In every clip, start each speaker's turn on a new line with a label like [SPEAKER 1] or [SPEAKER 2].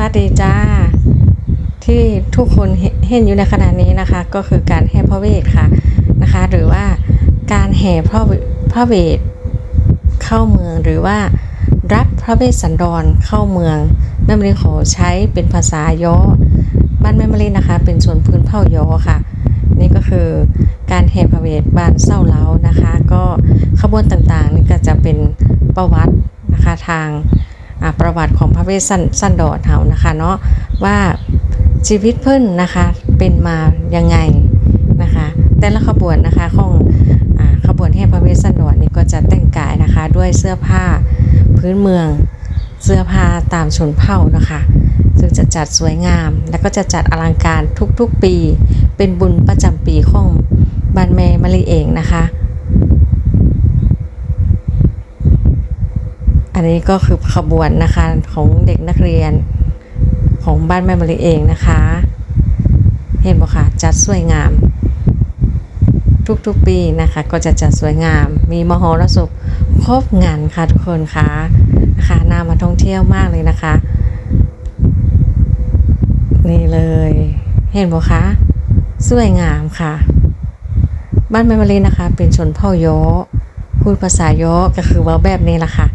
[SPEAKER 1] วัสดีจ้า ที่ทุกคนเห็นอยู่ในขณะนี้นะคะ ก็คือการแห่พระเวทค่ะนะคะ หรือว่าการแห่พระเวพระเวทเข้าเมืองหรือว่ารับพระเวสสันดรเข้าเมืองแม่มรีขอใช้เป็นภาษาย่อบ้านแม่มรีนะคะ เป็นส่วนพื้นเผ่าย่อค่ะ นี่ก็คือการแห่พระเวทบ้านเศร้าเล้านะคะ ก็ขบวนต่างๆนี่ก็จะเป็นประวัตินะคะทาง ประวัติของพระเวสสันดรเฮานะคะเนาะว่าชีวิตเพิ่นนะคะเป็นมายังไงนะคะ แต่ละขบวนนะคะของอ่าขบวนแห่พระเวสสันดรนี่ก็จะแต่งกายนะคะด้วยเสื้อผ้าพื้นเมืองเสื้อผ้าตามชนเผ่านะคะซึ่งจะจัดสวยงามและก็จะจัดอลังการทุกๆปี เป็นบุญประจำปีของบ้านแม่มะลิเองนะคะ อันนี้ก็คือขบวนนะคะของเด็กนักเรียนของบ้านแม่มะลิเองนะคะ เห็นบ่คะจัดสวยงาม ทุกๆปีนะคะ ก็จะจัดสวยงาม มีมหรสพครบงานค่ะทุกคนคะนะคะน่ามาท่องเที่ยวมากเลยนะคะ นี่เลย เห็นบ่คะสวยงามค่ะ บ้านแม่มะลินะคะ เป็นชนเผ่าย้อพูดภาษาย้อก็คือว่าแบบนี้ละค่ะ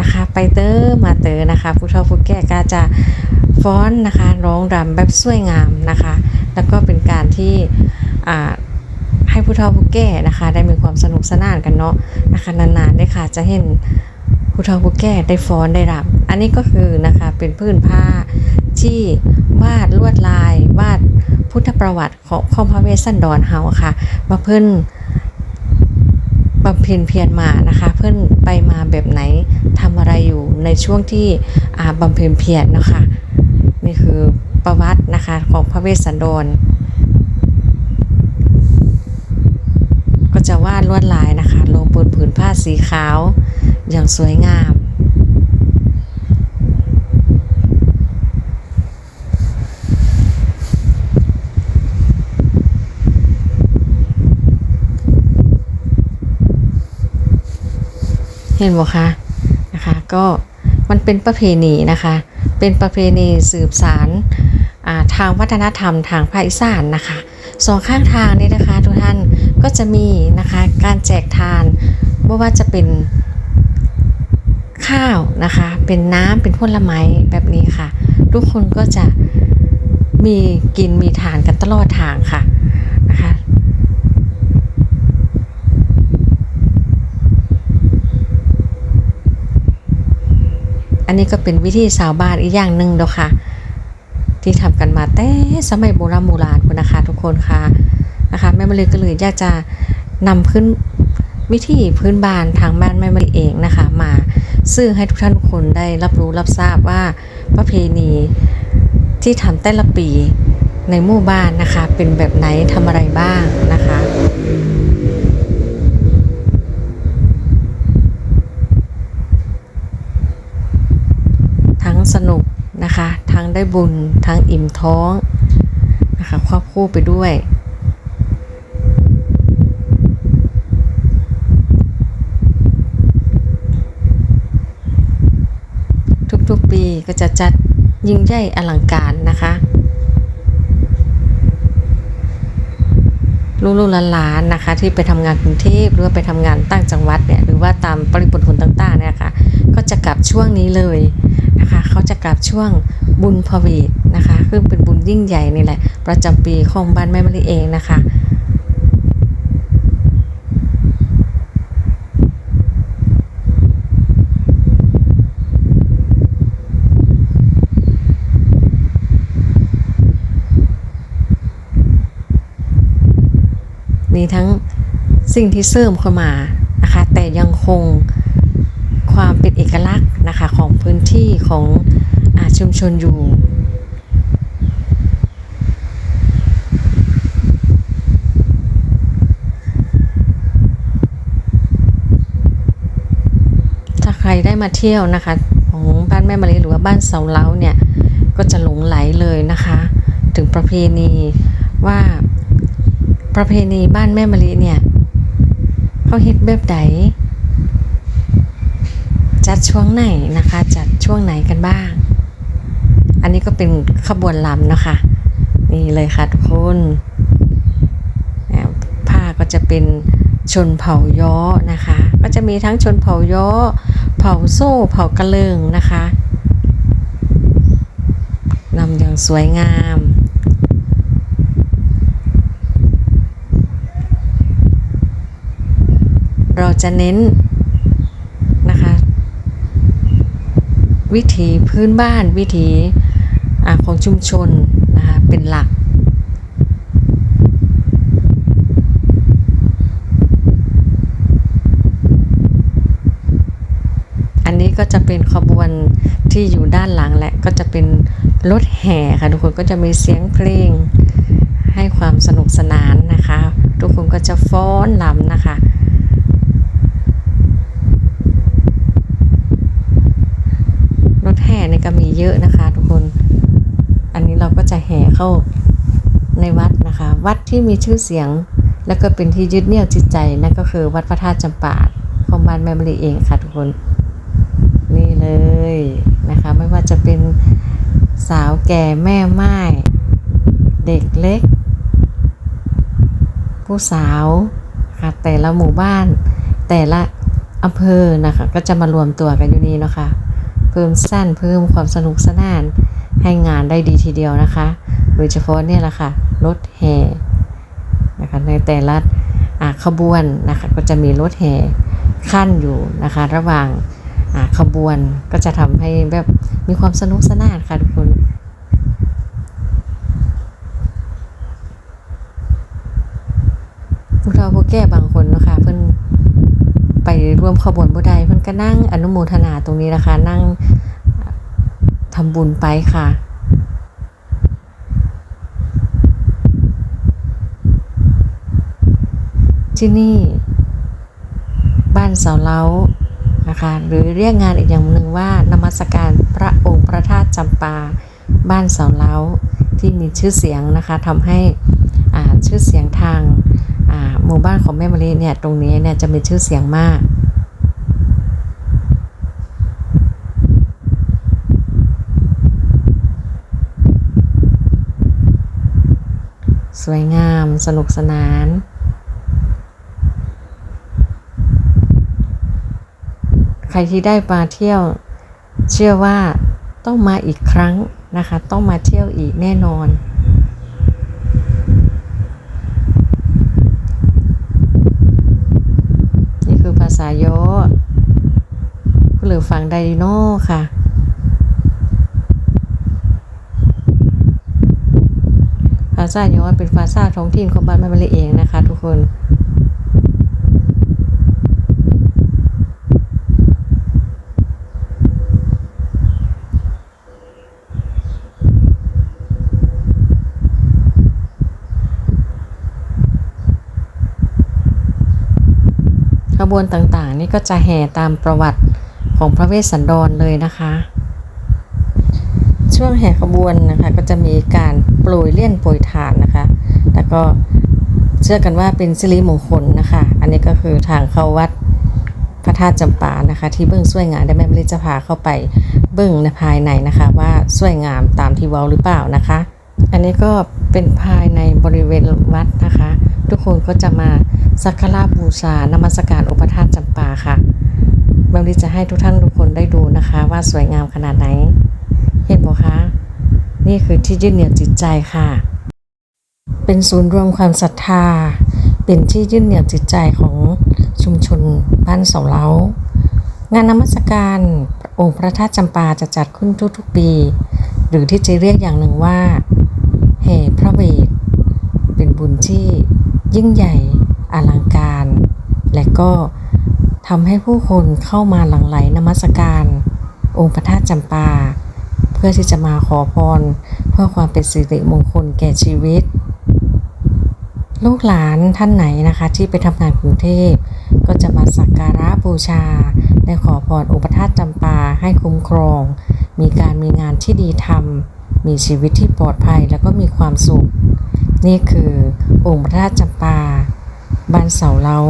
[SPEAKER 1] นะคะ ไปเตอร์มาเตอร์นะคะผู้เฒ่าผู้แก่ก็จะฟ้อนนะคะร้องรำแบบสวยงามนะคะ แล้วก็เป็นการที่อ่าให้ผู้เฒ่าผู้แก่นะคะ ได้มีความสนุกสนานกันเนาะนะคะนานๆได้ค่ะจะเห็นผู้เฒ่าผู้แก่ได้ฟ้อนได้รำอันนี้ก็คือนะคะเป็นพื้นผ้าที่วาดลวดลายวาดพุทธประวัติของของพระเวสสันดรเฮาค่ะ มาเพิ่น บำเพ็ญเพียรมานะคะ เพื่อนไปมาแบบไหนทำอะไรอยู่ในช่วงที่บำบำเพ็ญเพียรนะคะนี่คือประวัตินะคะของพระเวสสันดร ก็จะวาดลวดลายนะคะ ลงบนผืนผ้าสีขาวอย่างสวยงาม เห็นบ่คะนะคะก็มันเป็นประเพณีนะคะ เป็นประเพณีสืบสารทางวัฒนธรรมทางภาคอีสานนะคะสองข้างทางนี้นะคะ ทุกท่านก็จะมีนะคะการแจกทานไม่ว่าจะเป็นข้าวนะคะ เป็นน้ำเป็นผลไม้แบบนี้ค่ะ ทุกคนก็จะมีกินมีทานกันตลอดทางค่ะ อันนี้ก็เป็นวิธีสาวบ้านอีกอย่างหนึ่งเด้อค่ะ ที่ทำกันมาแต่สมัยโบราณโบราณนะคะทุกคนค่ะนะคะแม่มะลิก็เลยอยากจะนำพื้นวิธีพื้นบ้านทางบ้านแม่มะลิเองนะคะ มาสื่อให้ทุกท่านทุกคนได้รับรู้รับทราบว่าประเพณีที่ทำแต่ละปีในหมู่บ้านนะคะ เป็นแบบไหนทำอะไรบ้างนะคะ สนุกนะคะ ทั้งได้บุญ ทั้งอิ่มท้องนะคะควบคู่ไปด้วย ทุกๆปีก็จะจัดยิ่งใหญ่อลังการนะคะลูกๆหลานๆนะคะ ที่ไปทำงานกรุงเทพหรือว่าไปทำงานต่างจังหวัดเนี่ยหรือว่าตามปริมณฑลต่างๆเนี่ยค่ะก็จะกลับช่วงนี้เลย นะคะเขาจะกลับช่วงบุญพเวทนะคะซึ่งเป็นบุญยิ่งใหญ่นี่แหละ ประจำปีของบ้านแม่มะลิเองนะคะมีทั้งสิ่งที่เสริมเข้ามานะคะแต่ยังคงความเป็นเอกลักษณ์ ที่ของอาชุมชนอยู่ ถ้าใครได้มาเที่ยวนะคะ ของบ้านแม่มะลิหรือว่าบ้านเสาเล้าเนี่ย ก็จะหลงไหลเลยนะคะ ถึงประเพณีว่าประเพณีบ้านแม่มะลิเนี่ยเขาเฮ็ดแบบใดจัดช่วงไหนนะคะจัด ช่วงไหนกันบ้าง อันนี้ก็เป็นขบวนลำนะคะ นี่เลยค่ะทุกคนผ้าก็จะเป็นชนเผ่าย้อนะคะ ก็จะมีทั้งชนเผ่าย้อ เผ่าโซ่ เผ่ากระเลิงนะคะนำอย่างสวยงามเราจะเน้นนะคะ วิถีพื้นบ้านวิถีอของชุมชนนะคะเป็นหลัก อันนี้ก็จะเป็นขบวนที่อยู่ด้านหลังแหละก็จะเป็นรถแห่ค่ะทุกคนก็จะมีเสียงเพลงให้ความสนุกสนานนะคะ ทุกคนก็จะฟ้อนลำนะคะ รถแห่เนี่ย ก็มีเยอะนะคะ ทุกคน อันนี้เราก็จะแห่เข้าในวัดนะคะ วัดที่มีชื่อเสียง แล้วก็เป็นที่ยึดเหนี่ยวจิตใจนั่นก็คือวัดพระธาตุจำปาของบ้านแม่มลิเองค่ะทุกคน นี่เลยนะคะ ไม่ว่าจะเป็นสาวแก่แม่ไม้เด็กเล็ก ผู้สาวค่ะแต่ละหมู่บ้านแต่ละอำเภอนะคะ ก็จะมารวมตัวกันอยู่นี่เนาะคะ พิ่มสั้นเพิ่มความสนุกสนาน ให้งานได้ดีทีเดียวนะคะ โดยเฉพาะเนี่ยแหละค่ะรถแห่นะคะในแต่ละขบวนนะคะก็จะมีรถแห่ขั้นอยู่นะคะ ระหว่างขบวนก็จะทำให้แบบมีความสนุกสนานค่ะทุกคนผู้เฒ่าผู้แก่บางคนนะคะ ร่วมขบวนบุไดเพิ่นก็นั่งอนุโมทนาตรงนี้นะคะ นั่งทำบุญไปค่ะที่นี่ บ้านเสาเล้านะคะหรือเรียกงานอีกอย่างหนึ่งว่านมัสการพระองค์พระธาตุจำปา บ้านเสาเล้าที่มีชื่อเสียงนะคะทำให้ชื่อเสียงทางหมู่บ้านของแม่มะลิเนี่ยตรงนี้เนี่ยจะมีชื่อเสียงมาก ส วยงาม สนุกสนาน ใครที่ได้มาเที่ยว เชื่อว่าต้องมาอีกครั้งนะคะ ต้องมาเที่ยวอีกแน่นอน นี่คือภาษาโยผู้หรือฟังไดโน่ค่ะ ภาษาโยเป็นภาษาท้องถิ่นของบ้านแม่มะลิเองนะคะ ทุกคนขบวนต่างๆ นี่ก็จะแห่ตามประวัติของพระเวสสันดรเลยนะคะ ช่วงแห่ขบวนนะคะก็จะมีการ โปรยเลี่ยนโปรยทานนะคะ แล้วก็เชื่อกันว่าเป็นสิริมงคลนะคะ อันนี้ก็คือทางเข้าวัดพระธาตุจำปานะคะ ที่เบื้องสวยงามได้แม่มลิจะพาเข้าไปเบื้องในภายในนะคะ ว่าสวยงามตามที่เว้าหรือเปล่านะคะ อันนี้ก็เป็นภายในบริเวณวัดนะคะ ทุกคนก็จะมาสักการะบูชานมัสการองค์พระธาตุจำปาค่ะแม่มะลิจะให้ทุกท่านทุกคนได้ดูนะคะ ว่าสวยงามขนาดไหน เห็นบอกคะ นี่คือที่ยึดเหนี่ยวจิตใจค่ะ เป็นศูนย์รวมความศรัทธา เป็นที่ยึดเหนี่ยวจิตใจของชุมชนบ้านเสาเล้างานนมัสการองค์พระธาตุจำปาจะจัดขึ้นทุกๆปี หรือที่จะเรียกอย่างหนึ่งว่าแห่พระเวท เป็นบุญที่ยิ่งใหญ่อลังการ และก็ทำให้ผู้คนเข้ามาหลั่งไหลนมัสการ องค์พระธาตุจำปา เพื่อที่จะมาขอพร เพื่อความเป็นสิริมงคลแก่ชีวิต ลูกหลานท่านไหนนะคะ ที่ไปทำงานกรุงเทพ ก็จะมาสักการะบูชาและขอพรองค์พระธาตจำปาให้คุ้มครอง มีการมีงานที่ดีทำมีชีวิตที่ปลอดภัยแล้วก็มีความสุข นี่คือองค์พระธาตุจำปาบ้านเสาเล้า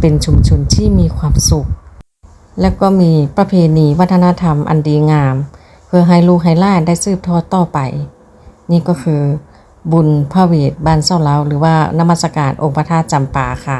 [SPEAKER 1] เป็นชุมชนที่มีความสุข แล้วก็มีประเพณีวัฒนธรรมอันดีงาม พื่อพื่อให้ลูกให้ล้านได้สืบทอดต่อไป นี่ก็คือบุญพระเวทบ้านเศร้าเล้าหรือว่านมัสการองค์พระธาตุจำปาค่ะ